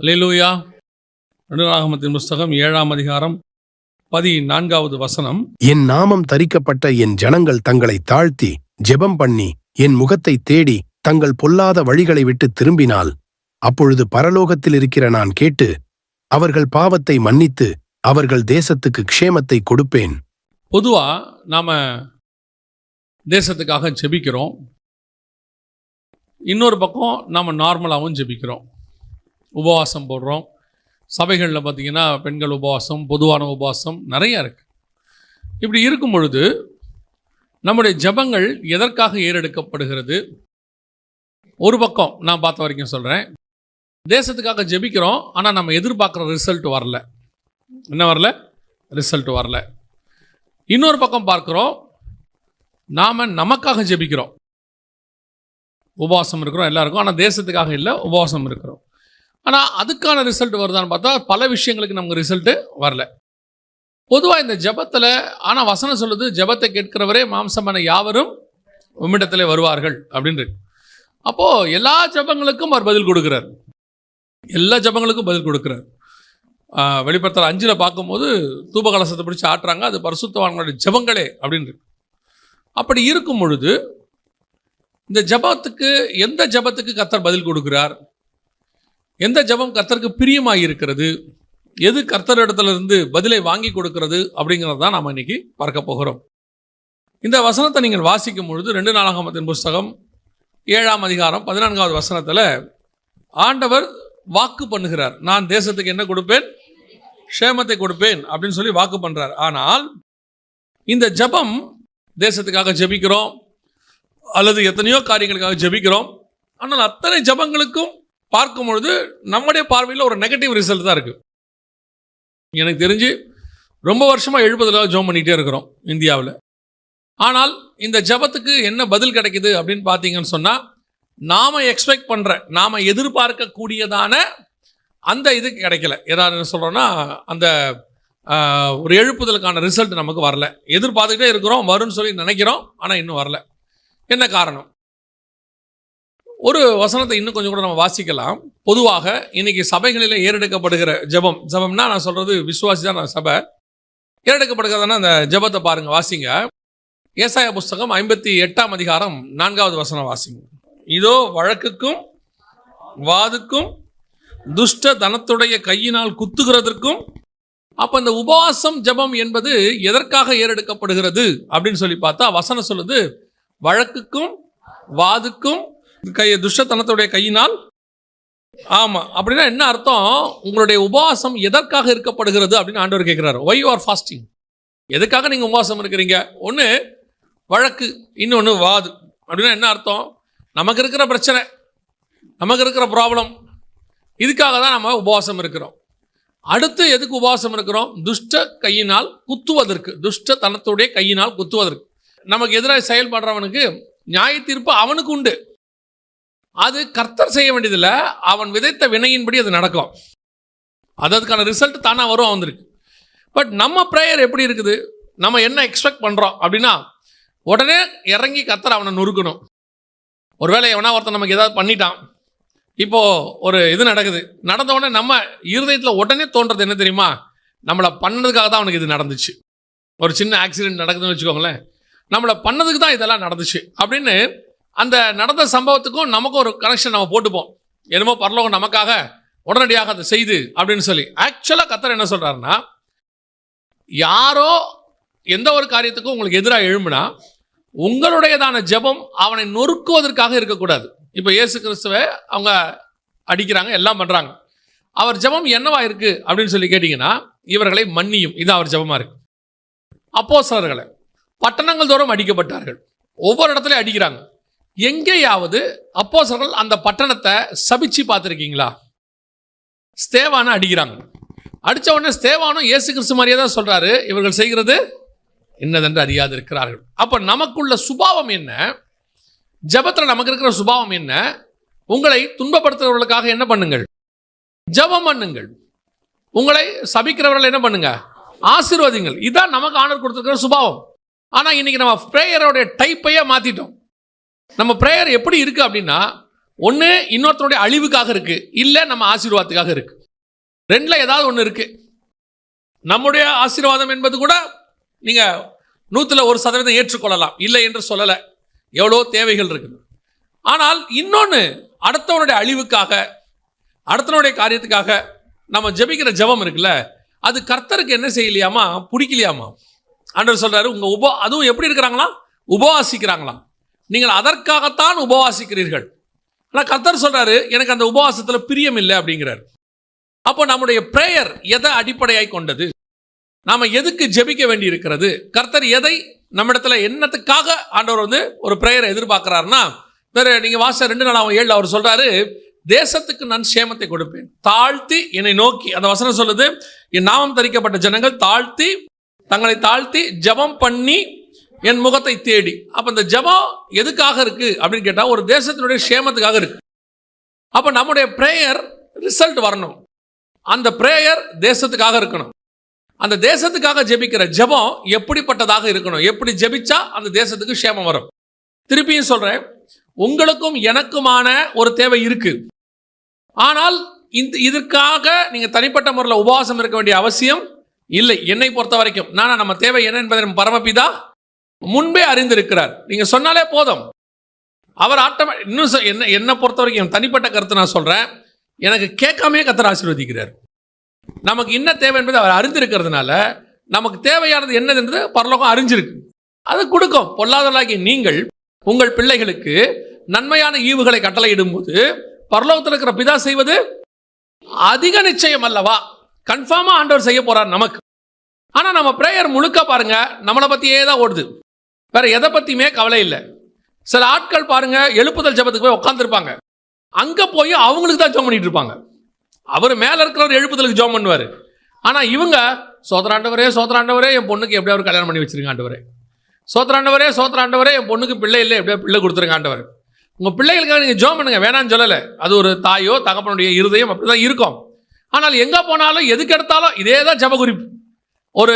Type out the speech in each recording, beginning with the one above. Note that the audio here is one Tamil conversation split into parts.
அல்லேலூயா. நடுராகமத்தின் புஸ்தகம் ஏழாம் அதிகாரம் பதினான்காவது வசனம். என் நாமம் தரிக்கப்பட்ட என் ஜனங்கள் தங்களை தாழ்த்தி ஜெபம் பண்ணி என் முகத்தை தேடி தங்கள் பொல்லாத வழிகளை விட்டு திரும்பினால் அப்பொழுது பரலோகத்தில் இருக்கிற நான் கேட்டு அவர்கள் பாவத்தை மன்னித்து அவர்கள் தேசத்துக்கு க்ஷேமத்தை கொடுப்பேன். பொதுவாக நாம் தேசத்துக்காக ஜெபிக்கிறோம். இன்னொரு பக்கம் நாம் நார்மலாகவும் ஜெபிக்கிறோம். உபவாசம் போடுறோம். சபைகளில் பார்த்தீங்கன்னா பெண்கள் உபவாசம் பொதுவான உபவாசம் நிறையா இருக்குது இப்படி இருக்கும் பொழுது நம்முடைய ஜெபங்கள் எதற்காக ஏறெடுக்கப்படுகிறது? ஒரு பக்கம் நான் பார்த்த வரைக்கும் சொல்கிறேன் தேசத்துக்காக ஜெபிக்கிறோம் ஆனால் நம்ம எதிர்பார்க்குற ரிசல்ட் வரல. என்ன வரல? ரிசல்ட் வரல. இன்னொரு பக்கம் பார்க்குறோம் நாம் நமக்காக ஜெபிக்கிறோம். உபவாசம் இருக்கிறோம் எல்லாருக்கும் ஆனால் தேசத்துக்காக இல்லை உபவாசம் இருக்கிறோம். ஆனால் அதுக்கான ரிசல்ட் வருதான்னு பார்த்தா பல விஷயங்களுக்கு நமக்கு ரிசல்ட்டு வரல. பொதுவாக இந்த ஜெபத்தில் ஆனால் வசனம் சொல்லுது ஜெபத்தை கேட்கிறவரே மாம்சமான யாவரும் உம்மிடத்தில் வருவார்கள் அப்படின்ட்டு அப்போது எல்லா ஜெபங்களுக்கும் அவர் பதில் கொடுக்குறார். எல்லா ஜெபங்களுக்கும் பதில் கொடுக்குறார். ஆஹ் அஞ்சில் பார்க்கும்போது தூபகலசத்தை பிடிச்சி ஆட்டுறாங்க அது பரிசுத்தவான்களுடைய ஜெபங்களே அப்படின்ட்டு அப்படி இருக்கும் பொழுது இந்த ஜெபத்துக்கு எந்த ஜெபத்துக்கு கத்தர் பதில் கொடுக்குறார்? எந்த ஜெபம் கர்த்தருக்கு பிரியமாக இருக்கிறது எது கர்த்தர் இடத்துல இருந்து பதிலை வாங்கி கொடுக்கிறது? அப்படிங்கிறது தான் நாம் இன்னைக்கு பார்க்க போகிறோம். இந்த வசனத்தை நீங்கள் வாசிக்கும் பொழுது ரெண்டு நாளாகமத்தின் புஸ்தகம் ஏழாம் அதிகாரம் பதினான்காவது வசனத்தில் ஆண்டவர் வாக்கு பண்ணுகிறார். நான் தேசத்துக்கு என்ன கொடுப்பேன்? க்ஷேமத்தை கொடுப்பேன் அப்படின்னு சொல்லி வாக்கு பண்ணுறார் ஆனால் இந்த ஜெபம் தேசத்துக்காக ஜெபிக்கிறோம் அல்லது எத்தனையோ காரியங்களுக்காக ஜெபிக்கிறோம். ஆனால் அத்தனை ஜெபங்களுக்கும் பார்க்கும் பொழுது நம்முடைய பார்வையில் ஒரு நெகட்டிவ் ரிசல்ட் தான் இருக்குது எனக்கு தெரிஞ்சு ரொம்ப வருஷமாக எழுபதுல ஜோம் பண்ணிகிட்டே இருக்கிறோம் இந்தியாவில். ஆனால் இந்த ஜெபத்துக்கு என்ன பதில் கிடைக்குது அப்படின்னு பார்த்தீங்கன்னு சொன்னால் நாம் எக்ஸ்பெக்ட் பண்ணுற நாம் எதிர்பார்க்கக்கூடியதான அந்த இது கிடைக்கல. ஏதாவது என்ன அந்த ஒரு எழுப்புதலுக்கான ரிசல்ட் நமக்கு வரல. எதிர்பார்த்துக்கிட்டே இருக்கிறோம் வரும்னு சொல்லி நினைக்கிறோம் ஆனால் இன்னும் வரல. என்ன காரணம்? ஒரு வசனத்தை இன்னும் கொஞ்சம் கூட நம்ம வாசிக்கலாம். பொதுவாக இன்னைக்கு சபைகளில் ஏறெடுக்கப்படுகிற ஜெபம். ஜபம்னா நான் சொல்றது விசுவாசி தான் நான் சபை. ஏறெடுக்கப்படுகிறதுனா அந்த ஜெபத்தை பாருங்க வாசிங்க. ஏசாய புஸ்தகம் ஐம்பத்தி எட்டாம் அதிகாரம் நான்காவது வசனம் வாசிங்க. இதோ வழக்குக்கும் வாதுக்கும் துஷ்ட தனத்துடைய கையினால் குத்துகிறதற்கும் அப்போ இந்த உபவாசம் ஜெபம் என்பது எதற்காக ஏறெடுக்கப்படுகிறது? அப்படின்னு சொல்லி பார்த்தா வசனம் சொல்லுது வழக்குக்கும் வாதுக்கும் கை துஷ்டத்தனத்துடைய கையினால்? ஆமாம் அப்படின்னா என்ன அர்த்தம்? உங்களுடைய உபவாசம் எதற்காக இருக்கப்படுகிறது அப்படின்னு ஆண்டவர் கேட்குறாரு. ஒய் யூ ஆர் ஃபாஸ்டிங் எதுக்காக நீங்கள் உபவாசம் இருக்கிறீங்க? ஒன்று வழக்கு. இன்னொன்று வாது. அப்படின்னா என்ன அர்த்தம்? நமக்கு இருக்கிற பிரச்சனை. நமக்கு இருக்கிற ப்ராப்ளம் இதுக்காக தான் நம்ம உபவாசம் இருக்கிறோம். அடுத்து எதுக்கு உபவாசம் இருக்கிறோம்? துஷ்ட கையினால் குத்துவதற்கு. துஷ்ட தனத்துடைய கையினால் குத்துவதற்கு. நமக்கு எதிராக செயல்படுறவனுக்கு நியாய தீர்ப்பு அவனுக்கு உண்டு. அது கர்த்தர் செய்ய வேண்டியதில்ல. அவன் விதைத்த வினையின்படி அது நடக்கும். அது அதுக்கான ரிசல்ட் தானாக வரும் வந்திருக்கு. பட் நம்ம ப்ரேயர் எப்படி இருக்குது? நம்ம என்ன எக்ஸ்பெக்ட் பண்ணுறோம் அப்படின்னா உடனே இறங்கி கர்த்தர் அவனை நொறுக்கணும். ஒருவேளை எவனா ஒருத்தன் நமக்கு ஏதாவது பண்ணிட்டான். இப்போது ஒரு இது நடக்குது. நடந்த உடனே நம்ம இருதயத்தில் உடனே தோன்றது என்ன தெரியுமா? நம்மளை பண்ணதுக்காக தான் அவனுக்கு இது நடந்துச்சு. ஒரு சின்ன ஆக்சிடென்ட் நடக்குதுன்னு வச்சுக்கோங்களேன். நம்மளை பண்ணதுக்கு தான் இதெல்லாம் நடந்துச்சு. அப்படின்னு அந்த நடந்த சம்பவத்துக்கும் நமக்கும் ஒரு கனெக்ஷன் நம்ம போட்டுப்போம். என்னமோ பரலோகம் நமக்காக உடனடியாக அதை செய்து அப்படின்னு சொல்லி. ஆக்சுவலாக கத்தர் என்ன சொல்கிறாருன்னா யாரோ எந்த ஒரு காரியத்துக்கும் உங்களுக்கு எதிராக எழும்புனா உங்களுடையதான ஜெபம் அவனை நொறுக்குவதற்காக இருக்கக்கூடாது. இப்போ இயேசு கிறிஸ்துவை அவங்க அடிக்கிறாங்க எல்லாம் பண்ணுறாங்க அவர் ஜெபம் என்னவா இருக்கு அப்படின்னு சொல்லி கேட்டிங்கன்னா இவர்களை மன்னியும். இது அவர் ஜபமாக இருக்கு. அப்போஸ்தலர்களை பட்டணங்கள் தோறும் அடிக்கப்பட்டார்கள். ஒவ்வொரு இடத்துலையும் அடிக்கிறாங்க. எங்கேயாவது அப்போசர்கள் அந்த பட்டணத்தை சபிச்சு பார்த்துருக்கீங்களா? ஸ்தேவானை அடிக்கிறாங்க. அடித்த உடனே ஸ்தேவானும் இயேசு கிறிஸ்து மாதிரியே தான் சொல்கிறாரு இவர்கள் செய்கிறது என்னதென்று அறியாது இருக்கிறார்கள் அப்போ நமக்குள்ள சுபாவம் என்ன? ஜபத்தில் நமக்கு இருக்கிற சுபாவம் என்ன? உங்களை துன்பப்படுத்துறவர்களுக்காக என்ன பண்ணுங்கள்? ஜெபம் பண்ணுங்கள். உங்களை சபிக்கிறவர்கள் என்ன பண்ணுங்க? ஆசீர்வாதிங்கள். இதான் நமக்கு ஆனர் கொடுத்துருக்கிற சுபாவம். ஆனால் இன்னைக்கு நம்ம ப்ரேயரோடைய டைப்பையே மாற்றிட்டோம் நம்ம ப்ரேயர் எப்படி இருக்குது அப்படின்னா ஒன்று இன்னொருத்தனுடைய அழிவுக்காக இருக்குது இல்லை நம்ம ஆசீர்வாதத்துக்காக இருக்குது ரெண்டில் ஏதாவது ஒன்று இருக்குது நம்முடைய ஆசீர்வாதம் என்பது கூட நீங்கள் நூற்றில் ஒரு சதவீதம் ஏற்றுக்கொள்ளலாம். இல்லை என்று சொல்லலை. எவ்வளோ தேவைகள் இருக்குது. ஆனால் இன்னொன்று அடுத்தவனுடைய அழிவுக்காக அடுத்தவனுடைய காரியத்துக்காக நம்ம ஜெபிக்கிற ஜெபம் இருக்குல்ல அது கர்த்தருக்கு என்ன செய்யலையாமா? பிடிக்கலையாமா? ஆண்டவர் சொல்கிறாரு உங்கள் உப அதுவும் எப்படி இருக்கிறாங்களாம்? உபவாசிக்கிறாங்களாம். நீங்கள் அதற்காகத்தான் உபவாசிக்கிறீர்கள். ஆனால் கர்த்தர் சொல்கிறாரு எனக்கு அந்த உபவாசத்தில் பிரியம் இல்லை அப்படிங்கிறார். அப்போ நம்முடைய ப்ரேயர் எதை அடிப்படையாய் கொண்டது? நாம் எதுக்கு ஜெபிக்க வேண்டி இருக்கிறது கர்த்தர் எதை நம்மிடத்துல என்னத்துக்காக ஆண்டவர் வந்து ஒரு ப்ரேயரை எதிர்பார்க்குறாருன்னா வேறு நீங்கள் வாச ரெண்டு நாள் அவன் ஏழு அவர் சொல்கிறாரு தேசத்துக்கு நான் சேமத்தை கொடுப்பேன். தாழ்த்தி என்னை நோக்கி அந்த வசனம் சொல்லுது என் நாமம் தரிக்கப்பட்ட ஜனங்கள் தாழ்த்தி தங்களை தாழ்த்தி ஜெபம் பண்ணி என் முகத்தை தேடி. அப்போ இந்த ஜெபம் எதுக்காக இருக்குது அப்படின்னு கேட்டால் ஒரு தேசத்தினுடைய சேமத்துக்காக இருக்கு. அப்போ நம்முடைய ப்ரேயர் ரிசல்ட் வரணும். அந்த ப்ரேயர் தேசத்துக்காக இருக்கணும். அந்த தேசத்துக்காக ஜெபிக்கிற ஜெபம் எப்படிப்பட்டதாக இருக்கணும்? எப்படி ஜெபிச்சா அந்த தேசத்துக்கு சேமம் வரும்? திருப்பியும் சொல்கிறேன் உங்களுக்கும் எனக்குமான ஒரு தேவை இருக்குது ஆனால் இந்த இதற்காக நீங்கள் தனிப்பட்ட முறையில் உபவாசம் இருக்க வேண்டிய அவசியம் இல்லை. என்னை பொறுத்த வரைக்கும் நானா நம்ம தேவை என்ன என்பதை பரமபிதா முன்பே அறிந்திருக்கிறார். நீங்க சொன்னாலே போதும். அவர் ஆட்டோமே இன்னும் என்ன என்னை பொறுத்த வரைக்கும் தனிப்பட்ட கருத்தை நான் சொல்கிறேன் எனக்கு கேட்காமே கத்தர் ஆசீர்வதிக்கிறார். நமக்கு என்ன தேவை என்பது அவர் அறிந்திருக்கிறதுனால நமக்கு தேவையானது என்னதுன்றது பரலோகம் அறிஞ்சிருக்கு. அது கொடுக்கும். பொல்லாதவர்களாகிய நீங்கள் உங்கள் பிள்ளைகளுக்கு நன்மையான ஈவுகளை கட்டளையிடும்போது பரலோகத்தில் இருக்கிற பிதா செய்வது அதிக நிச்சயம் அல்லவா? கன்ஃபார்மாக ஆண்டவர் செய்ய போகிறார் நமக்கு. ஆனால் நம்ம ப்ரேயர் முழுக்க பாருங்க நம்மளை பற்றியே தான் ஓடுது. வேற எதை பற்றியுமே கவலை இல்லை. சில ஆட்கள் பாருங்க எழுப்புதல் ஜெபத்துக்கு போய் உட்காந்துருப்பாங்க அங்க போய் அவங்களுக்கு தான் ஜோம் பண்ணிட்டு இருப்பாங்க. அவர் மேல இருக்கிறவர் எழுப்புதலுக்கு ஜோம் பண்ணுவார். ஆனா இவங்க சோதராண்டவரே சோதராண்டவரே என் பொண்ணுக்கு எப்படியா ஒரு கல்யாணம் பண்ணி வச்சிருங்க ஆண்டவரே. சோத்ராண்டவரே சோத்ராண்டவரே என் பொண்ணுக்கு பிள்ளை இல்லை எப்படியா பிள்ளை கொடுத்துருங்க ஆண்டவர். உங்க பிள்ளைகளுக்காக நீங்க ஜோம் பண்ணுங்க வேணாம்னு சொல்லலை. அது ஒரு தாயோ தகப்பனுடைய இருதயம் அப்படிதான் இருக்கும். ஆனால் எங்க போனாலும் எதுக்கு எடுத்தாலும் இதே தான் ஜப குறிப்பு ஒரு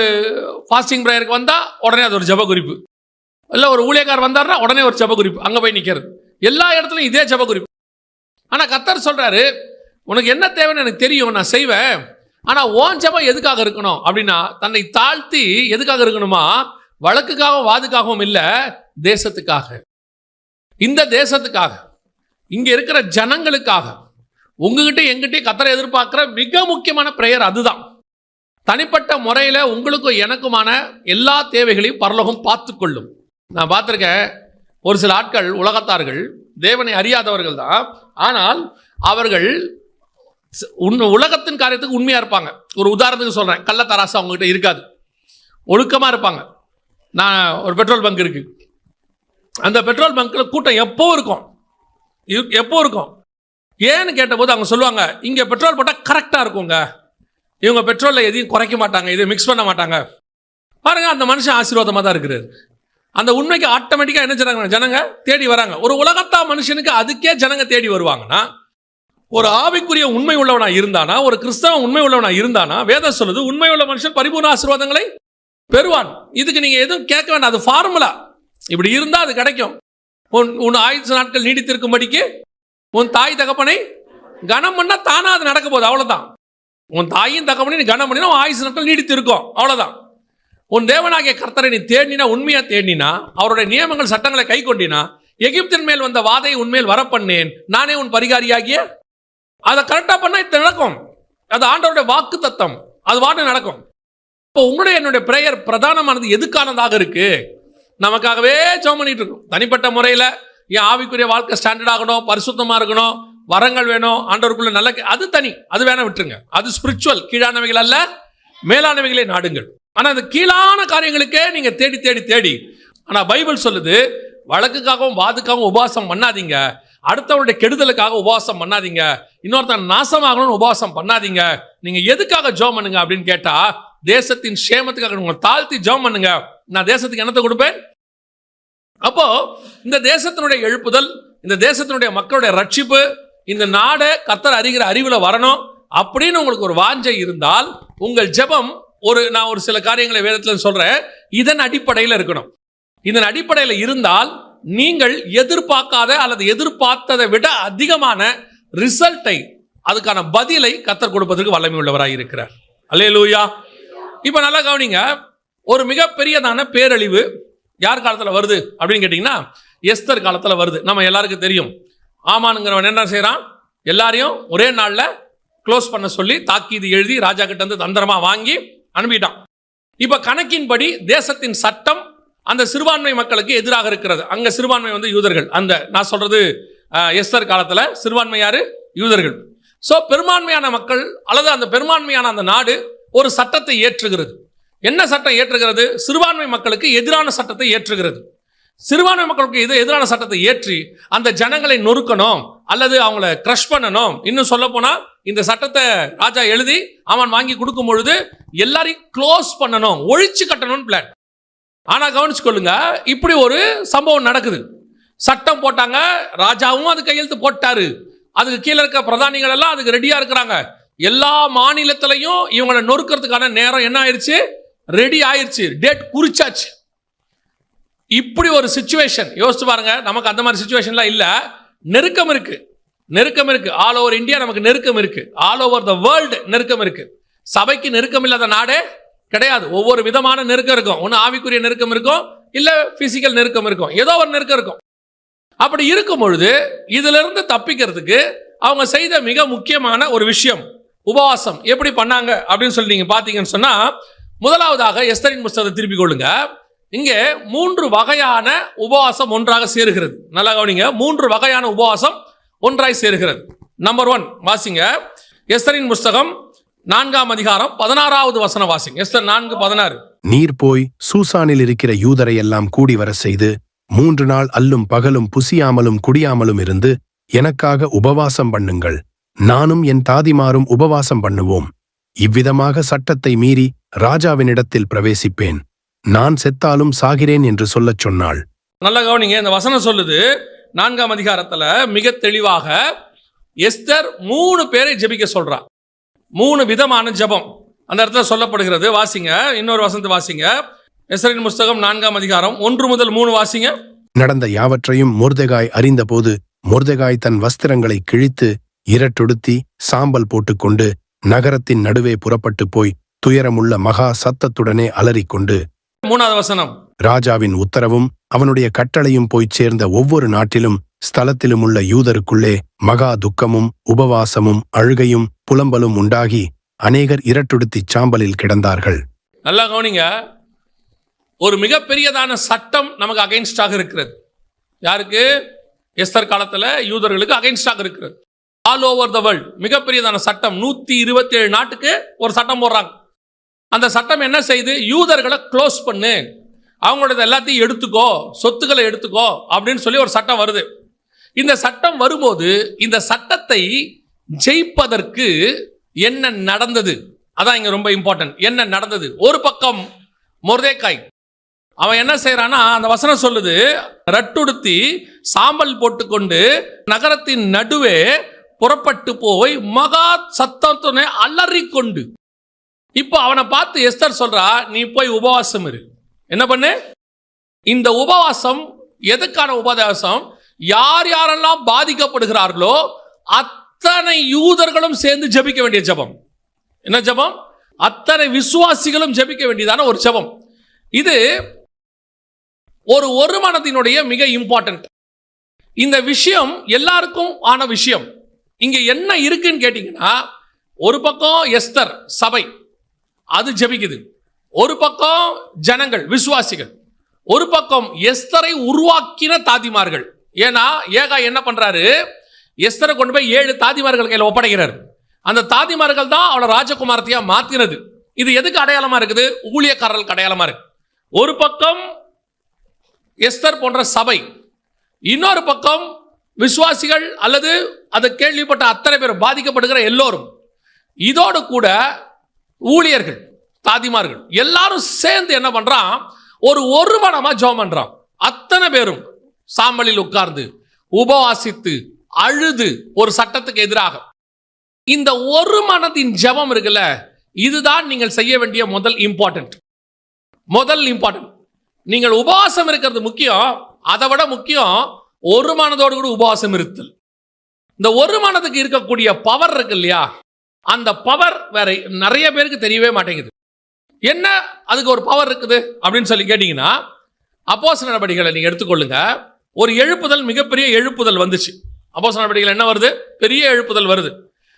ஃபாஸ்டிங் ப்ரேயருக்கு வந்தால் உடனே அது ஒரு ஜப குறிப்பு இல்லை ஒரு ஊழியக்கார் வந்தார்னா உடனே ஒரு ஜப குறிப்பு அங்கே போய் நிற்கிறது எல்லா இடத்துலையும் இதே ஜப குறிப்பு. ஆனால் கத்தர் சொல்கிறாரு உனக்கு என்ன தேவைன்னு எனக்கு தெரியும் நான் செய்வேன். ஆனால் ஓன் ஜபம் எதுக்காக இருக்கணும்? அப்படின்னா தன்னை தாழ்த்தி எதுக்காக இருக்கணுமா? வழக்குக்காகவும் வாதுக்காகவும் இல்லை தேசத்துக்காக. இந்த தேசத்துக்காக. இங்கே இருக்கிற ஜனங்களுக்காக. உங்ககிட்ட எங்கிட்டே கத்தரை எதிர்பார்க்குற மிக முக்கியமான பிரேயர் அதுதான். தனிப்பட்ட முறையில் உங்களுக்கும் எனக்குமான எல்லா தேவைகளையும் பரலோகம் பார்த்து கொள்ளும் நான் பார்த்துருக்கேன் ஒரு சில ஆட்கள் உலகத்தார்கள் தேவனை அறியாதவர்கள் தான். ஆனால் அவர்கள் உன் உலகத்தின் காரியத்துக்கு உண்மையாக இருப்பாங்க. ஒரு உதாரணத்துக்கு சொல்கிறேன் கள்ளத்தராசு அவங்ககிட்ட இருக்காது. ஒழுக்கமாக இருப்பாங்க. நான் ஒரு பெட்ரோல் பங்க் இருக்குது அந்த பெட்ரோல் பங்க்கில் கூட்டம் எப்போ இருக்கும். எப்போ இருக்கும். ஏன்னு கேட்டபோது அவங்க சொல்லுவாங்க இங்கே பெட்ரோல் போட்டால் கரெக்டாக இருக்குங்க. இவங்க பெட்ரோலில் எதையும் குறைக்க மாட்டாங்க எதையும் மிக்ஸ் பண்ண மாட்டாங்க. பாருங்கள் அந்த மனுஷன் ஆசீர்வாதமாக தான் இருக்கிறார். அந்த உண்மைக்கு ஆட்டோமேட்டிக்காக என்ன செய்றாங்க? ஜனங்க தேடி வராங்க. ஒரு உலகத்தா மனுஷனுக்கு அதுக்கே ஜனங்க தேடி வருவாங்கன்னா ஒரு ஆவிக்குரிய உண்மை உள்ளவனா இருந்தானா ஒரு கிறிஸ்தவ உண்மை உள்ளவனா இருந்தானா வேதம் சொல்லுது உண்மை உள்ள மனுஷன் பரிபூர்ண ஆசீர்வாதங்களை பெறுவான். இதுக்கு நீங்க எதுவும் கேட்க வேண்டாம். அது ஃபார்முலா இப்படி இருந்தா அது கிடைக்கும். உன் உன் ஆயுசு நாட்கள் நீடித்திருக்கும்படிக்கு உன் தாய் தகப்பனை கனம் பண்ணா தானா அது நடக்க போகுது. அவ்வளவுதான். உன் தாயும் தகப்பனை நீ கனம் பண்ணினா உன் ஆயுசு நாட்கள் நீடித்திருக்கும். அவ்வளவுதான். உன் தேவனாகிய கர்த்தரை நீ தேடினா உண்மையா தேடினா அவருடைய நியமங்கள் சட்டங்களை கை கொண்டினா எகிப்தின் மேல் வந்த வாதை உன்மேல் வரப்பண்ணேன். நானே உன் பரிகாரியாகிய அதை கரெக்டாக பண்ணால் இது நடக்கும். அது ஆண்டவருடைய வாக்கு தத்தம் அது வாட்டு நடக்கும். இப்போ உங்களுடைய என்னுடைய பிரேயர் பிரதானமானது எதுக்கானதாக இருக்கு? நமக்காகவே ஜெபம் பண்ணிட்டு இருக்கோம். தனிப்பட்ட முறையில் என் ஆவிக்குரிய வாழ்க்கை ஸ்டாண்டர்ட் ஆகணும் பரிசுத்தமாக இருக்கணும் வரங்கள் வேணும் ஆண்டவருக்குள்ள நல்ல அது தனி. அது வேணா விட்டுருங்க. அது ஸ்பிரிச்சுவல் கீழானவைகள் அல்ல மேலானவைகளை நாடுங்கள். ஆனால் அந்த கீழான காரியங்களுக்கே நீங்கள் தேடி தேடி தேடி. ஆனால் பைபிள் சொல்லுது வழக்குக்காகவும் வாதுக்காகவும் உபவாசம் பண்ணாதீங்க. அடுத்தவருடைய கெடுதலுக்காக உபவாசம் பண்ணாதீங்க. இன்னொருத்தன் நாசமாகணும்னு உபவாசம் பண்ணாதீங்க. நீங்கள் எதுக்காக ஜோம் பண்ணுங்க அப்படின்னு கேட்டால் தேசத்தின் சேமத்துக்காக உங்களை தாழ்த்தி ஜோம் பண்ணுங்க. நான் தேசத்துக்கு என்னத்தை கொடுப்பேன்? அப்போ இந்த தேசத்தினுடைய எழுப்புதல் இந்த தேசத்தினுடைய மக்களுடைய ரட்சிப்பு இந்த நாடை கத்தர் அறிகிற அறிவில் வரணும். அப்படின்னு உங்களுக்கு ஒரு வாஞ்சை இருந்தால் உங்கள் ஜெபம் ஒரு நான் ஒரு சில காரியங்களை வேதத்தில் சொல்கிறேன் இதன் அடிப்படையில் இருக்கணும். இதன் அடிப்படையில் இருந்தால் நீங்கள் எதிர்பார்க்காத அல்லது எதிர்பார்த்ததை விட அதிகமான ரிசல்ட்டை அதுக்கான பதிலை கத்தர் கொடுப்பதற்கு வல்லமை உள்ளவராக இருக்கிறார். அல்லேலூயா. இப்போ நல்லா கவனிங்க. ஒரு மிகப்பெரியதான பேரழிவு யார் காலத்தில் வருது அப்படின்னு கேட்டிங்கன்னா எஸ்தர் காலத்தில் வருது. நம்ம எல்லாருக்கும் தெரியும். ஆமானுங்கிறவன் என்ன செய்கிறான் எல்லாரையும் ஒரே நாளில் க்ளோஸ் பண்ண சொல்லி தாக்கீது எழுதி ராஜா கிட்ட வந்து தந்திரமாக வாங்கி அனுப்பிட்டான். இப்போ கணக்கின்படி தேசத்தின் சட்டம் அந்த சிறுபான்மை மக்களுக்கு எதிராக இருக்கிறது. அங்கே சிறுபான்மை வந்து யூதர்கள். அந்த நான் சொல்றது எஸ்தர் காலத்தில் சிறுபான்மை யாரு? யூதர்கள். ஸோ பெரும்பான்மையான மக்கள் அல்லது அந்த பெரும்பான்மையான அந்த நாடு ஒரு சட்டத்தை ஏற்றுகிறது. என்ன சட்டம் ஏற்றுகிறது? சிறுபான்மை மக்களுக்கு எதிரான சட்டத்தை ஏற்றுகிறது. சிறுபான்மை மக்களுக்கு இது எதிரான சட்டத்தை ஏற்றி அந்த ஜனங்களை நொறுக்கணும் அல்லது அவங்கள க்ரஷ் பண்ணணும். இன்னும் சொல்ல போனால் இந்த சட்டத்தை ராஜா எழுதி அவன் வாங்கி கொடுக்கும் பொழுது எல்லாரையும் க்ளோஸ் பண்ணணும் ஒழிச்சு கட்டணும்னு பிளான் ஆனால் கவனிச்சுக்கொள்ளுங்க இப்படி ஒரு சம்பவம் நடக்குது. சட்டம் போட்டாங்க ராஜாவும் அது கையெழுத்து போட்டாரு. அதுக்கு கீழே இருக்க பிரதானிகள் எல்லாம் அதுக்கு ரெடியாக இருக்கிறாங்க. எல்லா மாநிலத்திலையும் இவங்களை நொறுக்கிறதுக்கான நேரம் என்ன ஆயிடுச்சு ரெடி ஆயிடுச்சு டேட் குறிச்சாச்சு. இப்படி ஒரு சுச்சுவேஷன் யோசிச்சு பாருங்க நமக்கு அந்த மாதிரி சுச்சுவேஷன்லாம் இல்லை. நெருக்கம் இருக்கு. நெருக்கம் இருக்கு. ஆல் ஓவர் இந்தியா நமக்கு நெருக்கம் இருக்கு. ஆல் ஓவர் த வேர்ல்டு நெருக்கம் இருக்கு. சபைக்கு நெருக்கம் இல்லாத நாடே கிடையாது. ஒவ்வொரு விதமான நெருக்கம் இருக்கும். ஒன்று ஆவிக்குரிய நெருக்கம் இருக்கும் இல்ல பிசிக்கல் நெருக்கம் இருக்கும். ஏதோ ஒரு நெருக்கம் இருக்கும். அப்படி இருக்கும் பொழுது இதுல இருந்து தப்பிக்கிறதுக்கு அவங்க செய்த மிக முக்கியமான ஒரு விஷயம் உபவாசம். எப்படி பண்ணாங்க அப்படின்னு சொல்லி நீங்க பாத்தீங்கன்னு சொன்னா முதலாவதாக எஸ்தரின் புஸ்தகத்தை திருப்பிக் கொள்ளுங்க. இங்கே மூன்று வகையான உபவாசம் ஒன்றாக சேருகிறது. நல்லா கவனிங்க. மூன்று வகையான உபவாசம் ஒன்றாய் சேருகிறது. நம்பர் ஒன் வாசிங்க. எஸ்தரின் புஸ்தகம் நான்காம் அதிகாரம் பதினாறாவது வசன வாசிங்க. எஸ்தர் நான்கு பதினாறு. நீர் போய் சூசானில் இருக்கிற யூதரையெல்லாம் கூடி வர செய்து மூன்று நாள் அல்லும் பகலும் புசியாமலும் குடியாமலும் இருந்து எனக்காக உபவாசம் பண்ணுங்கள். நானும் என் தாதிமாரும் உபவாசம் பண்ணுவோம். இவ்விதமாக சட்டத்தை மீறி ராஜாவினிடத்தில் பிரவேசிப்பேன். நான் செத்தாலும் சாகிறேன் என்று சொல்லச் சொன்னாள். நல்லா கவனிங்க இந்த வசனம் சொல்லுது நான்காம் அதிகாரத்துல மிக தெளிவாக எஸ்தர் மூணு பேரை ஜெபிக்க சொல்றா. மூணு விதமான ஜெபம். அந்த இடத்துல சொல்லப்படுகிறது வாசிங்க இன்னொரு வசனத்தை வாசிங்க. எஸ்தரின் புஸ்தகம் நான்காம் அதிகாரம் ஒன்று முதல் மூணு வாசிங்க. நடந்த யாவற்றையும் மொர்தெகாய் அறிந்தபோது மொர்தெகாய் தன் வஸ்திரங்களை கிழித்து இரட்டொடுத்தி சாம்பல் போட்டுக்கொண்டு நகரத்தின் நடுவே புறப்பட்டு போய் துயரமுள்ள மகா சத்தத்துடனே அலறிக்கொண்டு மூணாவது வசனம். ராஜாவின் உத்தரவும் அவனுடைய கட்டளையும் போய்ச் சேர்ந்த ஒவ்வொரு நாட்டிலும் ஸ்தலத்திலும் உள்ள யூதருக்குள்ளே மகா துக்கமும் உபவாசமும் அழுகையும் புலம்பலும் உண்டாகி அநேகர் இரட்டுடுத்திச் சாம்பலில் கிடந்தார்கள். நல்லா கவனிங்க. ஒரு மிகப்பெரியதான சட்டம் நமக்கு அகைன்ஸ்டாக இருக்கிறது. யாருக்கு? எஸ்தர் காலத்துல யூதர்களுக்கு அகைன்ஸ்டாக இருக்கிறது. ஆல் ஓவர் த வேர்ல்ட் மிகப்பெரியதான சட்டம். நூத்தி இருபத்தி ஏழு நாட்டுக்கு ஒரு சட்டம் போடுறாங்க. அந்த சட்டம் என்ன செய்து? யூதர்களை க்ளோஸ் பண்ணு. அவங்களோட எல்லாத்தையும் எடுத்துக்கோ. சொத்துக்களை எடுத்துக்கோ. அப்படின்னு சொல்லி ஒரு சட்டம் வருது. இந்த சட்டம் வரும்போது இந்த சட்டத்தை ஜெயிப்பதற்கு என்ன நடந்தது? அதான் இங்கே ரொம்ப இம்பார்ட்டன்ட் என்ன நடந்தது? ஒரு பக்கம் மொர்தேக்காய். அவன் என்ன செய்யறான்னா அந்த வசனம் சொல்லுது ரட்டுடுத்தி சாம்பல் போட்டுக்கொண்டு நகரத்தின் நடுவே புறப்பட்டு போய் மகா சத்தத்துனை அலறிக்கொண்டு. இப்போ அவனை பார்த்து எஸ்தர் சொல்றா நீ போய் உபவாசம் இரு. என்ன பண்ணு? இந்த உபவாசம் எதுக்கான உபவாசம்? யார் யாரெல்லாம் பாதிக்கப்படுகிறார்களோ அத்தனை யூதர்களும் சேர்ந்து ஜெபிக்க வேண்டிய ஜெபம். என்ன ஜெபம்? அத்தனை விசுவாசிகளும் ஜெபிக்க வேண்டியதான ஒரு ஜெபம். இது ஒரு ஒரு மனதினுடைய மிக இம்பார்ட்டன்ட் இந்த விஷயம் எல்லாருக்கும் ஆன விஷயம். இங்க என்ன இருக்குன்னு கேட்டீங்கன்னா ஒரு பக்கம் எஸ்தர் சபை அது ஜபிக்குது. ஒரு பக்கம் ஜனங்கள் விசுவாசிகள் ஒரு பக்கம் எஸ்தரை உருவாக்கின தாதிமார்கள். ஏன்னா ஏகா என்ன பண்றாரு? எஸ்தரை கொண்டு போய் ஏழு தாதிமார்கள் கையில் ஒப்படைக்கிறார். அந்த தாதிமார்கள் தான் அவளை ராஜகுமாரத்தையா மாத்தினது. இது எதுக்கு அடையாளமா இருக்குது? ஊழியக்காரர்களுக்கு அடையாளமா இருக்கு. ஒரு பக்கம் எஸ்தர் போன்ற சபை இன்னொரு பக்கம் விசுவாசிகள் அல்லது அதை கேள்விப்பட்ட அத்தனை பேர் பாதிக்கப்படுகிற எல்லோரும் இதோடு கூட ஊழியர்கள் தாதிமார்கள் எல்லாரும் சேர்ந்து என்ன பண்றான்? ஒரு ஒரு மனமா ஜெபம் பண்றான். அத்தனை பேரும் சாம்பலில் உட்கார்ந்து உபவாசித்து அழுது ஒரு சட்டத்துக்கு எதிராக. இந்த ஒரு மனதின் ஜெபம் இருக்குல்ல இதுதான் நீங்கள் செய்ய வேண்டிய முதல் இம்பார்ட்டன்ட் முதல் இம்பார்ட்டன்ட் நீங்கள் உபவாசம் இருக்கிறது முக்கியம் அதை விட முக்கியம் ஒரு மனதோடு கூட உபவாசம் இருத்தல். இந்த ஒரு மனதுக்கு இருக்கக்கூடிய பவர் இருக்கு இல்லையா? அந்த பவர் வேற நிறைய பேருக்கு தெரியவே மாட்டேங்குது. என்ன? அதுக்கு ஒரு பவர் இருக்குது அப்படின்னு சொல்லி கேட்டிங்கன்னா அப்போச நடவடிக்கைகளை நீங்கள் எடுத்துக்கொள்ளுங்க. ஒரு எழுப்புதல் மிகப்பெரிய எழுப்புதல் வந்துச்சு. அப்போச நடவடிக்கைகள் என்ன வருது? பெரிய எழுப்புதல் வருது.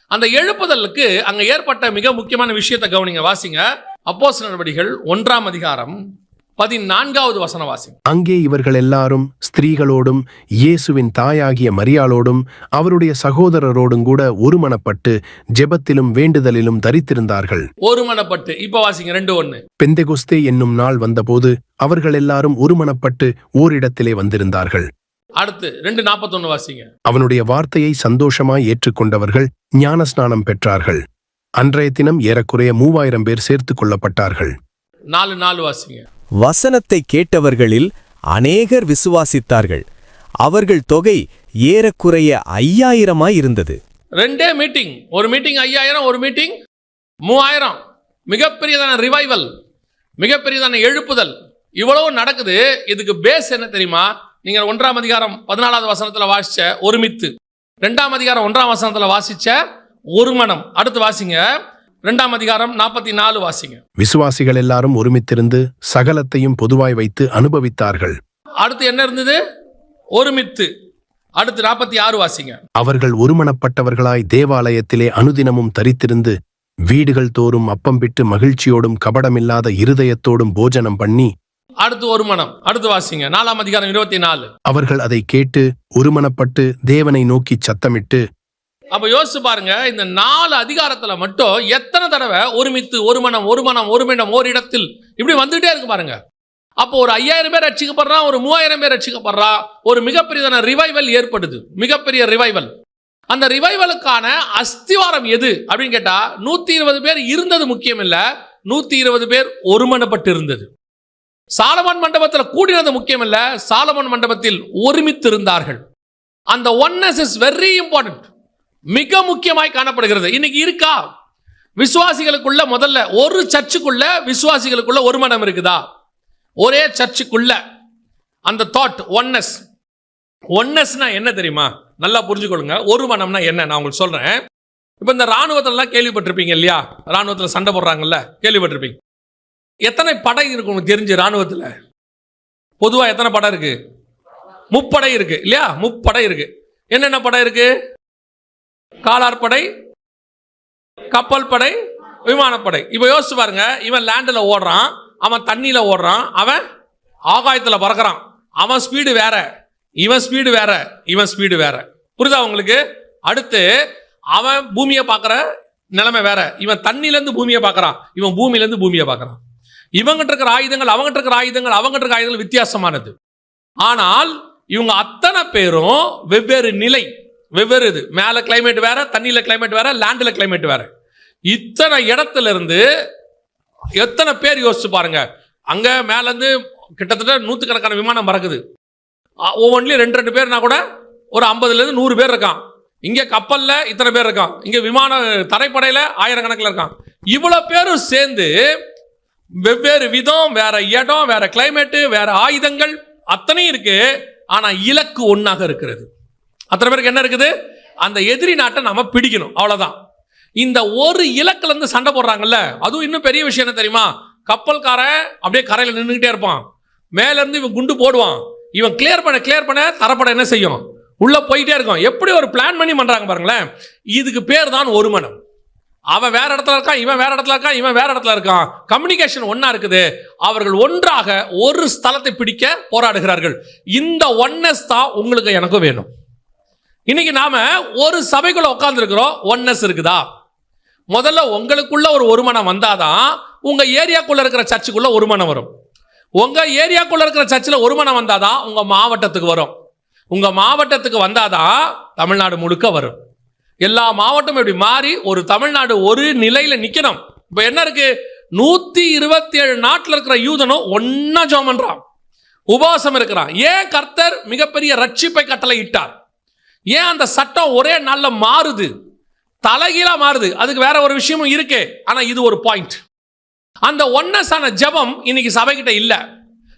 அந்த எழுப்புதலுக்கு அங்கே ஏற்பட்ட மிக முக்கியமான விஷயத்தை கவனிங்க வாசிங்க. அப்போச நடவடிக்கைகள் ஒன்றாம் அதிகாரம் பதினான்காவது வசன வாசிங்க அங்கே இவர்கள் எல்லாரும் ஸ்திரீகளோடும் இயேசுவின் தாயாகிய மரியாளோடும் அவருடைய சகோதரரோடும் கூட ஒருமனப்பட்டு ஜெபத்திலும் வேண்டுதலிலும் தரித்திருந்தார்கள். ஒருமனப்பட்டு. இப்போ வாசிங்க ரெண்டு ஒன்று பெந்தெகொஸ்தே என்னும் நாள் வந்தபோது அவர்கள் எல்லாரும் ஒருமனப்பட்டு ஓரிடத்திலே வந்திருந்தார்கள். அடுத்து ரெண்டு நாற்பத்தொன்னு வாசிங்க. அவனுடைய வார்த்தையை சந்தோஷமாய் ஏற்றுக்கொண்டவர்கள் ஞானஸ்நானம் பெற்றார்கள். அன்றைய தினம் ஏறக்குறைய மூவாயிரம் பேர் சேர்த்துக் கொள்ளப்பட்டார்கள். நாலு நாலு வாசிங்க. வசனத்தை கேட்டவர்களில் அநேகர் விசுவாசித்தார்கள். அவர்கள் தொகை ஏறக்குறைய ஐயாயிரமாய் இருந்தது. ரெண்டே மீட்டிங். ஒரு மீட்டிங் ஐயாயிரம் ஒரு மீட்டிங் மூவாயிரம். மிகப்பெரியதான ரிவைவல் மிகப்பெரியதான எழுப்புதல். இவ்வளவு நடக்குது. இதுக்கு பேஸ் என்ன தெரியுமா? நீங்க ஒன்றாம் அதிகாரம் பதினாலாவது வசனத்துல வாசிச்ச ஒருமித்து ரெண்டாம் அதிகாரம் ஒன்றாம் வசனத்துல வாசிச்ச ஒரு மனம். அடுத்து வாசிங்க. ரெண்டாம் அதிகாரம் நாற்பத்தி நாலு வாசிங்க. விசுவாசிகள் எல்லாரும் ஒருமித்திருந்து சகலத்தையும் பொதுவாய் வைத்து அனுபவித்தார்கள். அடுத்து என்ன இருந்தது? ஒருமித்து. அடுத்து நாற்பத்தி ஆறு வாசிங்க. அவர்கள் ஒருமனப்பட்டவர்களாய் தேவாலயத்திலே அனுதினமும் தரித்திருந்து வீடுகள் தோறும் அப்பம் பிட்டு மகிழ்ச்சியோடும் கபடமில்லாத இருதயத்தோடும் போஜனம் பண்ணி அடுத்து ஒரு மனம் அடுத்து வாசிங்க. நாலாம் அதிகாரம் இருபத்தி நாலு அவர்கள் அதை கேட்டு ஒருமனப்பட்டு தேவனை நோக்கி சத்தமிட்டு அப்போ யோசிச்சு பாருங்க இந்த நாலு அதிகாரத்தில் மட்டும் எத்தனை தடவை ஒருமித்து ஒரு மனம் ஒரு மனம் ஒரு மிடம் ஒரு இடத்தில் இப்படி வந்துகிட்டே இருக்கு பாருங்க. அப்போ ஒரு ஐயாயிரம் பேர் ரட்சிக்கப்படுறான் ஒரு மூவாயிரம் பேர் ரட்சிக்கப்படுறா ஒரு மிகப்பெரியதான ரிவைவல் ஏற்படுது. மிகப்பெரிய ரிவைவல் அந்த ரிவைவலுக்கான அஸ்திவாரம் எது அப்படின்னு கேட்டா நூத்தி இருபது பேர் இருந்தது முக்கியம் இல்லை நூத்தி இருபது பேர் ஒருமனப்பட்டு இருந்தது சாலமன் மண்டபத்தில் கூடினது முக்கியம் இல்லை சாலமன் மண்டபத்தில் ஒருமித்து இருந்தார்கள் அந்த ஒன்னஸ் இஸ் வெரி இம்பார்ட்டன்ட் மிக முக்கியமாய் காணப்படுகிறது. இன்னைக்கு இருக்கா? விசுவாசிகளுக்குள்ள முதல்ல ஒரு சர்ச்சுக்குள்ள விசுவாசிகளுக்குள்ள ஒரு மனம் இருக்குதா? ஒரே சர்ச்சுக்குள்ள. அந்த தாட் ஒன்னஸ் ஒன்னஸ்னா என்ன தெரியுமா? நல்லா புரிஞ்சுக்கொள்ளுங்க. ஒரு மனம்னா என்ன? நான் உங்களுக்கு சொல்றேன். இப்போ இந்த ராணுவத்திலலாம் கேள்விப்பட்டிருப்பீங்க இல்லையா? ராணுவத்தில் சண்டை போடுறாங்கல்ல? கேள்விப்பட்டிருப்பீங்க. எத்தனை படை இருக்கு உங்களுக்கு தெரிஞ்சு ராணுவத்தில் பொதுவாக எத்தனை படம் இருக்கு? முப்படை இருக்கு இல்லையா? முப்படை இருக்கு. என்னென்ன படம் இருக்கு? காலாற்படை கப்பல் படை விமானப்படை இப்போ யோசிச்சு பாருங்க இவன் லேண்டில் ஓடுறான் அவன் தண்ணியில் ஓடுறான் அவன் ஆகாயத்தில் பறக்கிறான். அவன் ஸ்பீடு வேற இவன் ஸ்பீடு வேற இவன் ஸ்பீடு வேற. புரியுதா உங்களுக்கு? அடுத்து அவன் பூமியை பார்க்குற நிலைமை வேற. இவன் தண்ணியிலேருந்து பூமியை பார்க்குறான். இவன் பூமியிலேருந்து பூமியை பார்க்குறான். இவங்கிட்ட இருக்கிற ஆயுதங்கள் அவங்ககிட்ட இருக்கிற ஆயுதங்கள் அவங்ககிட்ட இருக்கிற ஆயுதங்கள் வித்தியாசமானது. ஆனால் இவங்க அத்தனை பேரும் வெவ்வேறு நிலை வெவ்வேறு இது. மேலே கிளைமேட் வேற தண்ணியில் கிளைமேட் வேற லேண்டில் கிளைமேட் வேற. இத்தனை இடத்துல இருந்து எத்தனை பேர் யோசிச்சு பாருங்க. அங்க மேலேருந்து கிட்டத்தட்ட நூற்றுக்கணக்கான விமானம் பறக்குது. ஒவ்வொன்றிலையும் ரெண்டு ரெண்டு பேர்னா கூட ஒரு ஐம்பதுலேருந்து நூறு பேர் இருக்கான். இங்கே கப்பலில் இத்தனை பேர் இருக்கான். இங்கே விமான தரைப்படையில் ஆயிரக்கணக்கில் இருக்கான். இவ்வளோ பேரும் சேர்ந்து வெவ்வேறு விதம் வேற இடம் வேற கிளைமேட்டு வேற ஆயுதங்கள் அத்தனையும் இருக்கு. ஆனால் இலக்கு ஒன்றாக இருக்கிறது. அத்தனை பேருக்கு என்ன இருக்குது? அந்த எதிரி நாட்டை நம்ம பிடிக்கணும். அவ்வளோதான் இந்த ஒரு இலக்குல இருந்து சண்டை போடுறாங்கல்ல அதுவும் இன்னும் பெரிய விஷயம் என்ன தெரியுமா? கப்பல்காரன் அப்படியே கரையில் நின்றுக்கிட்டே இருப்பான். மேலேருந்து இவன் குண்டு போடுவான். இவன் கிளியர் பண்ண கிளியர் பண்ண தரப்பட என்ன செய்யும்? உள்ளே போயிட்டே இருக்கும். எப்படி ஒரு பிளான் பண்ணி பண்ணுறாங்க பாருங்களேன். இதுக்கு பேர் தான் ஒரு மனம் அவன் வேற இடத்துல இருக்கான் இவன் வேற இடத்துல இருக்கான் இவன் வேற இடத்துல இருக்கான். கம்யூனிகேஷன் ஒன்றா இருக்குது. அவர்கள் ஒன்றாக ஒரு ஸ்தலத்தை பிடிக்க போராடுகிறார்கள். இந்த ஒன்னஸ் தான் உங்களுக்கு எனக்கும் வேணும். இன்னைக்கு நாம ஒரு சபைக்குள்ள உட்காந்துருக்குறோம் ஒன்னஸ் இருக்குதா? முதல்ல உங்களுக்குள்ள ஒரு ஒருமனம் வந்தாதான் உங்க ஏரியாக்குள்ள இருக்கிற சர்ச்சுக்குள்ள ஒருமனம் வரும். உங்க ஏரியாக்குள்ள இருக்கிற சர்ச்சில் ஒருமனம் வந்தாதான் உங்க மாவட்டத்துக்கு வரும். உங்க மாவட்டத்துக்கு வந்தாதான் தமிழ்நாடு முழுக்க வரும். எல்லா மாவட்டமும் இப்படி மாறி ஒரு தமிழ்நாடு ஒரு நிலையில நிக்கணும். இப்ப என்ன இருக்கு? நூத்தி இருபத்தி ஏழு நாட்டில் இருக்கிற யூதனும் ஒன்னா ஜோமன்றான் உபவாசம் இருக்கிறான். ஏன் கர்த்தர் மிகப்பெரிய ரட்சிப்பை கட்டளை இட்டார் ஏன் அந்த சட்டம் ஒரே நாளில் மாறுது? தலைகீழா மாறுது. அதுக்கு வேற ஒரு விஷயமும் இருக்கு. ஆனா இது ஒரு பாயிண்ட் அந்த ஒன்னஸான ஜெபம் இன்னைக்கு சபைகிட்ட இல்ல.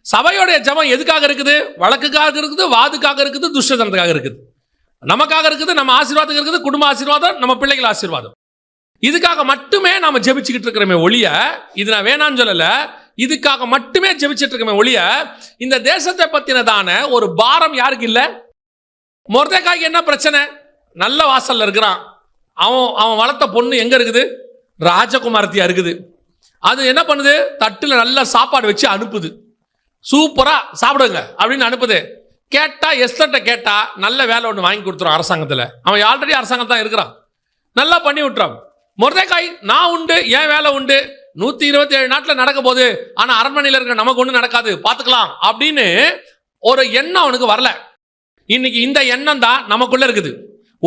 சபையோடைய ஜெபம் எதுக்காக இருக்குது? வழக்குக்காக இருக்குது வாதுக்காக இருக்குது துஷ்டதனத்துக்காக இருக்குது. நமக்காக இருக்குது நம்ம ஆசீர்வாதத்துக்கு இருக்குது குடும்ப ஆசீர்வாதம் நம்ம பிள்ளைகள் ஆசீர்வாதம். இதுக்காக மட்டுமே நாம ஜெபிச்சுக்கிட்டு இருக்கிறோமே ஒழிய இது நான் வேணான்னு சொல்லல இதுக்காக மட்டுமே ஜெபிச்சுட்டு இருக்கோமே ஒழிய இந்த தேசத்தை பத்தினதான ஒரு பாரம் யாருக்கு இல்லை? மொர்தேக்காய்க்கு என்ன பிரச்சனை? நல்ல வாசல்ல இருக்கிறான். அவன் அவன் வளர்த்த பொண்ணு எங்க இருக்குது? ராஜகுமாரத்தியா இருக்குது. அது என்ன பண்ணுது? தட்டுல நல்ல சாப்பாடு வச்சு அனுப்புது. சூப்பரா சாப்பிடுங்க அப்படின்னு அனுப்புது. கேட்டா எஸ்தர்ட்ட கேட்டா நல்ல வேலை ஒன்று வாங்கி கொடுத்துரும் அரசாங்கத்தில். அவன் ஆல்ரெடி அரசாங்கம் தான் இருக்கிறான். நல்லா பண்ணி விட்டுறான். மொர்தேக்காய் நான் உண்டு என் வேலை உண்டு. நூத்தி இருபத்தி ஏழு நாட்டில் நடக்க போகுது. ஆனா அரண்மனையில் இருக்கிற நமக்கு ஒன்றும் நடக்காது. பார்த்துக்கலாம் அப்படின்னு ஒரு எண்ணம் அவனுக்கு வரல. இன்னைக்கு இந்த எண்ணம் தான் நமக்குள்ள இருக்குது.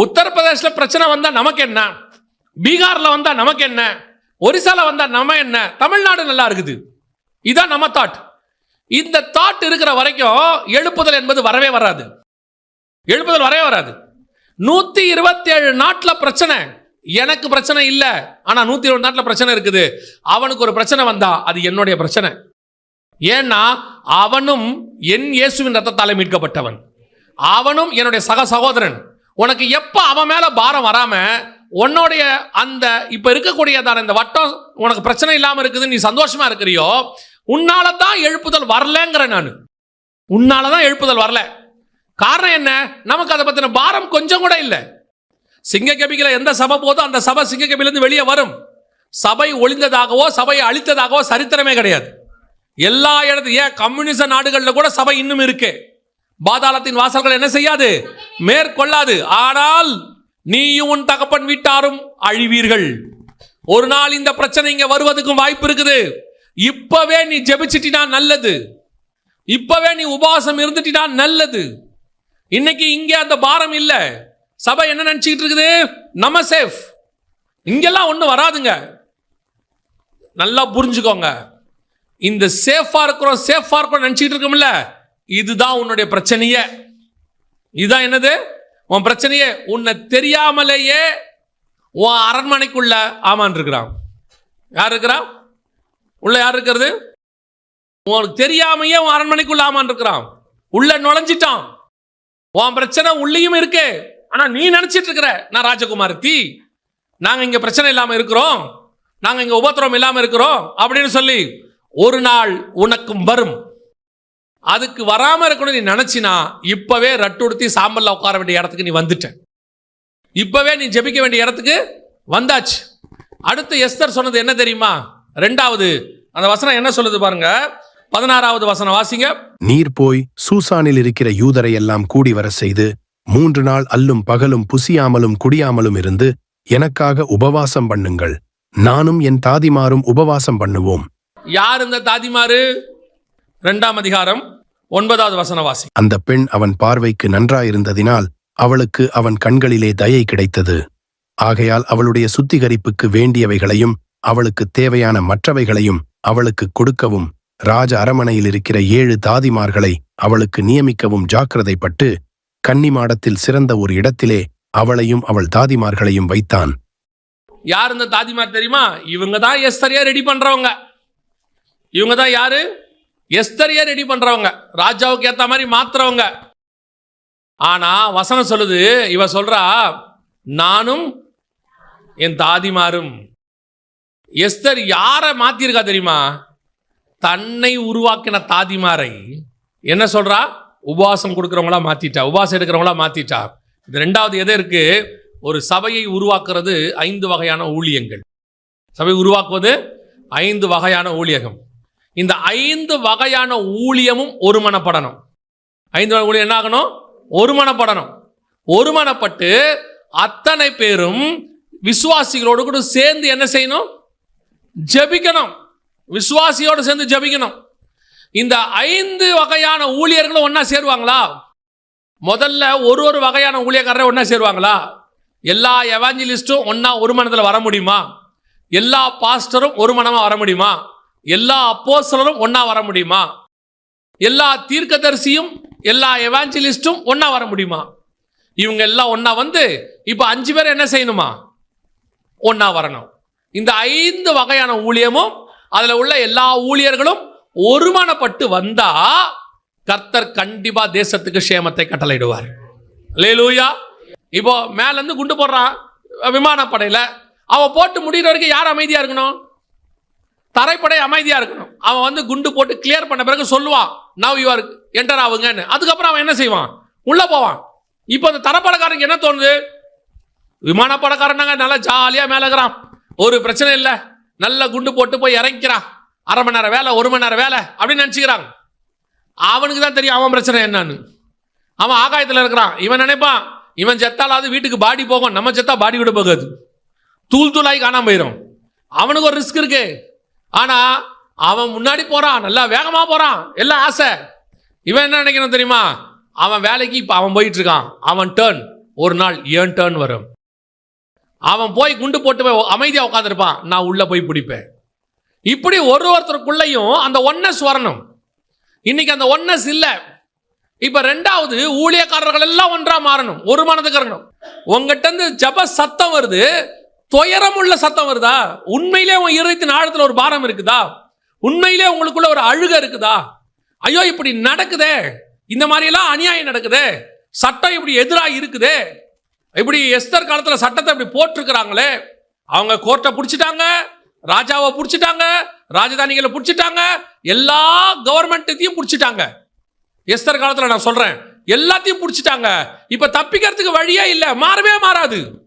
உத்தரப்பிரதேசில் பிரச்சனை வந்தா நமக்கு என்ன? பீகார்ல வந்தா நமக்கு என்ன? ஒரிசால வந்தா நம்ம என்ன? தமிழ்நாடு நல்லா இருக்குது. இதான் நம்ம தாட் இந்த தாட் இருக்கிற வரைக்கும் எழுப்புதல் என்பது வரவே வராது. எழுப்புதல் வரவே வராது. நூத்தி இருபத்தி ஏழு நாட்டில் பிரச்சனை. எனக்கு பிரச்சனை இல்லை. ஆனா நூத்தி இருபது நாட்டில் பிரச்சனை இருக்குது. அவனுக்கு ஒரு பிரச்சனை வந்தா அது என்னுடைய பிரச்சனை. ஏன்னா அவனும் என் இயேசுவின் ரத்தத்தாலே மீட்கப்பட்டவன். அவனும் என்னுடைய சக சகோதரன். உனக்கு எப்போ அவன் மேலே பாரம் வராமல் உன்னுடைய அந்த இப்போ இருக்கக்கூடியதான இந்த வட்டம் உனக்கு பிரச்சனை இல்லாமல் இருக்குதுன்னு நீ சந்தோஷமா இருக்கிறியோ உன்னால தான் எழுப்புதல் வரலங்கிற நான். உன்னால தான் எழுப்புதல் வரல. காரணம் என்ன? நமக்கு அதை பற்றின பாரம் கொஞ்சம் கூட இல்லை. சிங்ககபிகளை எந்த சபை போதோ அந்த சபை சிங்கக்கபிலிருந்து வெளியே வரும். சபை ஒளிந்ததாகவோ சபையை அழித்ததாகவோ சரித்திரமே கிடையாது. எல்லா இடத்து ஏன் கம்யூனிச நாடுகளில் கூட சபை இன்னும் இருக்குது பாதாளத்தின் வாசல்கள் என்ன செய்யாது? மேற்கொள்ளாது. ஆனால் நீயும் உன் தகப்பன் வீட்டாரும் அழிவீர்கள். ஒரு நாள் இந்த பிரச்சனை இங்க வருவதற்கும் வாய்ப்பு இருக்குது. இப்பவே நீ ஜெபிச்சிட்டினா நல்லது. இப்பவே நீ உபவாசம் இருந்துட்டினா நல்லது. இன்னைக்கு இங்க அந்த பாரம் இல்ல. சபை என்ன நினைச்சிட்டு இருக்குது? நம்ம சேஃப். இங்கெல்லாம் ஒன்றும் வராதுங்க. நல்லா புரிஞ்சுக்கோங்க. இந்த சேஃபா இருக்கிறோம் சேஃபா இருக்கிறோம் நினைச்சிட்டு இருக்கோம்ல. இதுதான் உன்னுடைய பிரச்சனையே. இதுதான் என்னது? உன் பிரச்சனையே. உன்னை தெரியாமலேயே உன் அரண்மனைக்குள்ள ஆமான் இருக்கிறான் யார் இருக்கிறா உள்ள யார் இருக்கிறது உனக்கு தெரியாமையே உன் அரண்மனைக்குள்ள ஆமான் இருக்கிறான் உள்ள நுழைஞ்சிட்டான். உன் பிரச்சனை உள்ளேயும் இருக்கு. ஆனா நீ நினைச்சிட்டு இருக்கிற நான் ராஜகுமாரி நாங்க இங்க பிரச்சனை இல்லாம இருக்கிறோம். நாங்க இங்க உபத்திரம் இல்லாம இருக்கிறோம். அப்படின்னு சொல்லி ஒரு நாள் உனக்கும் வரும். அதுக்கு வராம இருக்கணும் நீ நினைச்சினா இப்பவே ரட்டுடுத்தி சாம்பல்ல உட்கார வேண்டிய இடத்துக்கு நீ வந்துட்ட. இப்பவே நீ ஜெபிக்க வேண்டிய இடத்துக்கு வந்தாச்சு. அடுத்து எஸ்தர் சொன்னது என்ன தெரியுமா? ரெண்டாவது அந்த வசனம் என்ன சொல்லுது பாருங்க? பதினாறாவது வசனம் வாசிங்க. நீர் போய் சூசானில் இருக்கிற யூதரை எல்லாம் கூடி வர செய்து மூன்று நாள் அல்லும் பகலும் புசியாமலும் குடியாமலும் இருந்து எனக்காக உபவாசம் பண்ணுங்கள். நானும் என் தாதிமாரும் உபவாசம் பண்ணுவோம். யார் இந்த தாதிமாரு? ரெண்டாம் அதிகாரம் ஒன்பதாவது வசனம் வாசி அந்த பெண் அவன் பார்வைக்கு நன்றாயிருந்ததினால் அவளுக்கு அவன் கண்களிலே தயை கிடைத்தது. ஆகையால் அவளுடைய சுத்திகரிப்புக்கு வேண்டியவைகளையும் அவளுக்கு தேவையான மற்றவைகளையும் அவளுக்கு கொடுக்கவும் ராஜ அரமனையில் இருக்கிற ஏழு தாதிமார்களை அவளுக்கு நியமிக்கவும் ஜாக்கிரதைப்பட்டு கன்னிமாடத்தில் சிறந்த ஒரு இடத்திலே அவளையும் அவள் தாதிமார்களையும் வைத்தான். யார் இந்த தாதிமார் தெரியுமா? இவங்க தான் எஸ்தரியா ரெடி பண்றவங்க. இவங்க தான் யாரு? எஸ்தரியா ரெடி பண்றவங்க. ராஜாவுக்கு ஏத்த மாதிரி மாத்துறவங்க. ஆனா வசனம் சொல்லுது இவ சொல்றா நானும் என் தாதிமாரும் எஸ்தர் யாரை மாத்திருக்கா தெரியுமா? தன்னை உருவாக்கின தாதிமாரை. என்ன சொல்றா? உபவாசம் கொடுக்குறவங்களா மாத்திட்டா. உபவாசம் எடுக்கிறவங்களா மாத்திட்டா. இது ரெண்டாவது எது இருக்கு? ஒரு சபையை உருவாக்குறது ஐந்து வகையான ஊழியங்கள். சபை உருவாக்குவது ஐந்து வகையான ஊழியகம். இந்த ஐந்து வகையான ஊழியமும் ஒருமனப்படணும். ஐந்து வகை ஊழியம் என்ன ஆகணும் ஒருமனப்படணும். ஒருமனப்பட்டு அத்தனை பேரும் விசுவாசிகளோடு கூட சேர்ந்து என்ன செய்யணும்? ஜெபிக்கணும். விசுவாசியோடு சேர்ந்து ஜெபிக்கணும். இந்த ஐந்து வகையான ஊழியர்களும் ஒன்றா சேருவாங்களா? முதல்ல ஒரு ஒரு வகையான ஊழியக்காரரை ஒன்றா சேருவாங்களா? எல்லா எவாஞ்சலிஸ்டும் ஒன்றா ஒரு மனத்தில் வர முடியுமா? எல்லா பாஸ்டரும் ஒரு மனமா வர முடியுமா? எல்லா அப்போஸ்தலரும் ஒன்றா வர முடியுமா? எல்லா தீர்க்கதரிசியும் எல்லா எவாஞ்சலிஸ்டும் ஒன்றா வர முடியுமா? இவங்க எல்லாம் ஒன்றா வந்து இப்போ அஞ்சு பேர் என்ன செய்யணுமா? ஒன்றா வரணும். இந்த ஐந்து வகையான ஊழியமும் அதில் உள்ள எல்லா ஊழியர்களும் ஒருமானப்பட்டு வந்தா கர்த்தர் கண்டிப்பாக தேசத்துக்கு சேமத்தை கட்டளையிடுவார். லேலூயா இப்போ மேலேருந்து குண்டு போடுறான் விமானப்படையில். அவன் போட்டு முடிகிற வரைக்கும் யார் அமைதியாக இருக்கணும்? தரைப்படை அமைதியாக இருக்கணும். அவன் வந்து குண்டு போட்டு கிளியர் பண்ண பிறகு சொல்லுவான் நவ் யூஆர் என்டர் ஆகுங்கன்னு. அதுக்கப்புறம் அவன் என்ன செய்வான்? உள்ளே போவான். இப்போ அந்த தரப்படக்காரங்க என்ன தோணுது? விமானப்படக்காரனாங்க நல்லா ஜாலியாக மேலகிறான் ஒரு பிரச்சனை இல்லை. நல்லா குண்டு போட்டு போய் இறங்கிக்கிறான் அரை மணி நேரம் வேலை ஒரு மணி நேரம் வேலை அப்படின்னு நினச்சிக்கிறாங்க. அவனுக்கு தான் தெரியும் அவன் பிரச்சனை என்னன்னு. அவன் ஆகாயத்தில் இருக்கிறான். இவன் நினைப்பான் இவன் செத்தாலாவது வீட்டுக்கு பாடி போகும். நம்ம செத்தா பாடி கூட போகாது. தூள் தூளாகி காணாம போயிடும் அவனுக்கு ஒரு ரிஸ்க் இருக்குது ஆனால் அவன் முன்னாடி போகிறான் நல்லா வேகமாக போகிறான் எல்லாம் ஆசை. இவன் என்ன நினைக்கணும் தெரியுமா? அவன் வேலைக்கு இப்போ அவன் போயிட்டு இருக்கான். அவன் டேர்ன் ஒரு நாள் ஏன் டேர்ன் வரும்? அவன் போய் குண்டு போட்டு போய் அமைதியாக உட்காந்துருப்பான் நான் உள்ளே போய் பிடிப்பேன். இப்படி ஒரு ஒருத்தருக்குள்ளேயும் அந்த ஒன்னஸ் வரணும். இன்னைக்கு அந்த ஒன்னஸ் இல்லை. இப்ப ரெண்டாவது ஊழியக்காரர்கள் எல்லாம் ஒன்றா மாறணும். ஒரு மனதுக்கு இருக்கணும் உங்ககிட்ட இருந்து ஜப சத்தம் வருது. துயரம் உள்ள சத்தம் வருதா? உண்மையிலே உன் இருதயத்தின் ஆழத்தில் ஒரு பாரம் இருக்குதா? உண்மையிலே உங்களுக்குள்ள ஒரு அழுக இருக்குதா? ஐயோ இப்படி நடக்குதே. இந்த மாதிரியெல்லாம் அநியாயம் நடக்குதே. சட்டம் இப்படி எதிராக இருக்குது. இப்படி எஸ்தர் காலத்தில் சட்டத்தை இப்படி போட்டிருக்கிறாங்களே. அவங்க கோர்ட்டை பிடிச்சிட்டாங்க ராஜாவை பிடிச்சிட்டாங்க ராஜதானிகளை பிடிச்சிட்டாங்க எல்லா கவர்மெண்ட்டையும் பிடிச்சிட்டாங்க. எஸ்தர் காலத்தில் நான் சொல்கிறேன் எல்லாத்தையும் பிடிச்சிட்டாங்க. இப்போ தப்பிக்கிறதுக்கு வழியே இல்லை மாறவே மாறாது.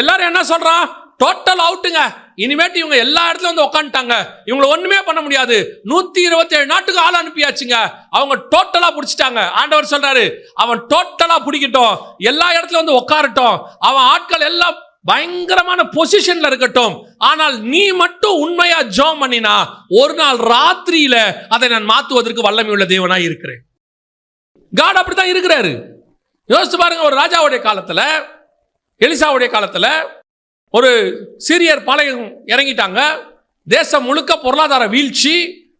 எல்லாரும் என்ன சொல்றான் டோட்டல் அவுட்டுங்க இனிமேட்டு இவங்க எல்லா இடத்துலயும் வந்து உட்காந்துட்டாங்க இவங்களை ஒண்ணுமே பண்ண முடியாது. நூத்தி இருபத்தி ஏழு நாட்டுக்கு ஆள் அனுப்பியாச்சுங்க. அவங்க டோட்டலா பிடிச்சிட்டாங்க. ஆண்டவர் சொல்றாரு அவன் டோட்டலா பிடிக்கட்டும். எல்லா இடத்துலயும் வந்து உட்காரட்டும் அவன் ஆட்கள் எல்லாம் பயங்கரமான பொசிஷன்ல இருக்கட்டும். ஆனால் நீ மட்டும் உண்மையா ஜோம் பண்ணினா ஒரு நாள் ராத்திரியில அதை நான் மாத்துவதற்கு வல்லமை உள்ள தேவனா இருக்கிறேன். காட் அப்படித்தான் இருக்கிறாரு. யோசிச்சு பாருங்க ஒரு ராஜாவுடைய காலத்துல எலிசாவுடைய காலத்தில் ஒரு சீரியர் பாளையம் இறங்கிட்டாங்க. தேசம் முழுக்க பொருளாதார வீழ்ச்சி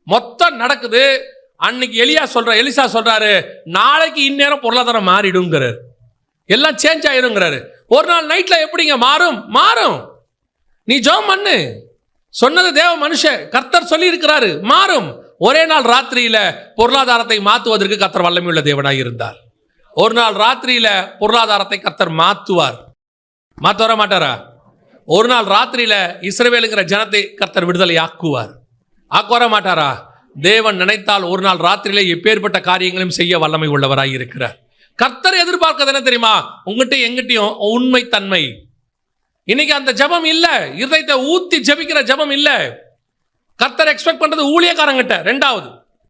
மொத்தம் நடக்குது. அன்னைக்கு எலியா சொல்ற எலிசா சொல்றாரு நாளைக்கு இந்நேரம் பொருளாதாரம் மாறிடுங்கிறாரு எல்லாம் சேஞ்ச் ஆயிருங்கிறாரு ஒரு நாள் நைட்ல எப்படிங்க? மாறும் மாறும். நீ ஜோம் பண்ணு. சொன்னது தேவ மனுஷன் கர்த்தர் சொல்லி இருக்கிறாரு மாறும். ஒரே நாள் ராத்திரியில பொருளாதாரத்தை மாத்துவதற்கு கர்த்தர் வல்லமையுள்ள தேவனாக இருந்தார். ஒரு நாள் ராத்திரியில பொருளாதாரத்தை கர்த்தர் மாத்துவார். மாற்ற வர மாட்டாரா? ஒரு நாள் ராத்திரியில் இஸ்ரவேலுங்கிற ஜனத்தை கர்த்தர் விடுதலை ஆக்குவார். ஆக்க வர மாட்டாரா? தேவன் நினைத்தால் ஒரு நாள் ராத்திரியிலே எப்பேற்பட்ட காரியங்களையும் செய்ய வல்லமை உள்ளவராக இருக்கிறார். கர்த்தர் எதிர்பார்க்கிறது என்ன தெரியுமா? உங்ககிட்ட எங்கிட்டையும் உண்மை தன்மை இன்னைக்கு அந்த ஜெபம் இல்லை. இருதயத்தை ஊத்தி ஜெபிக்கிற ஜெபம் இல்லை. கர்த்தர் எக்ஸ்பெக்ட் பண்றது ஊழியக்காரங்கிட்ட. ரெண்டாவது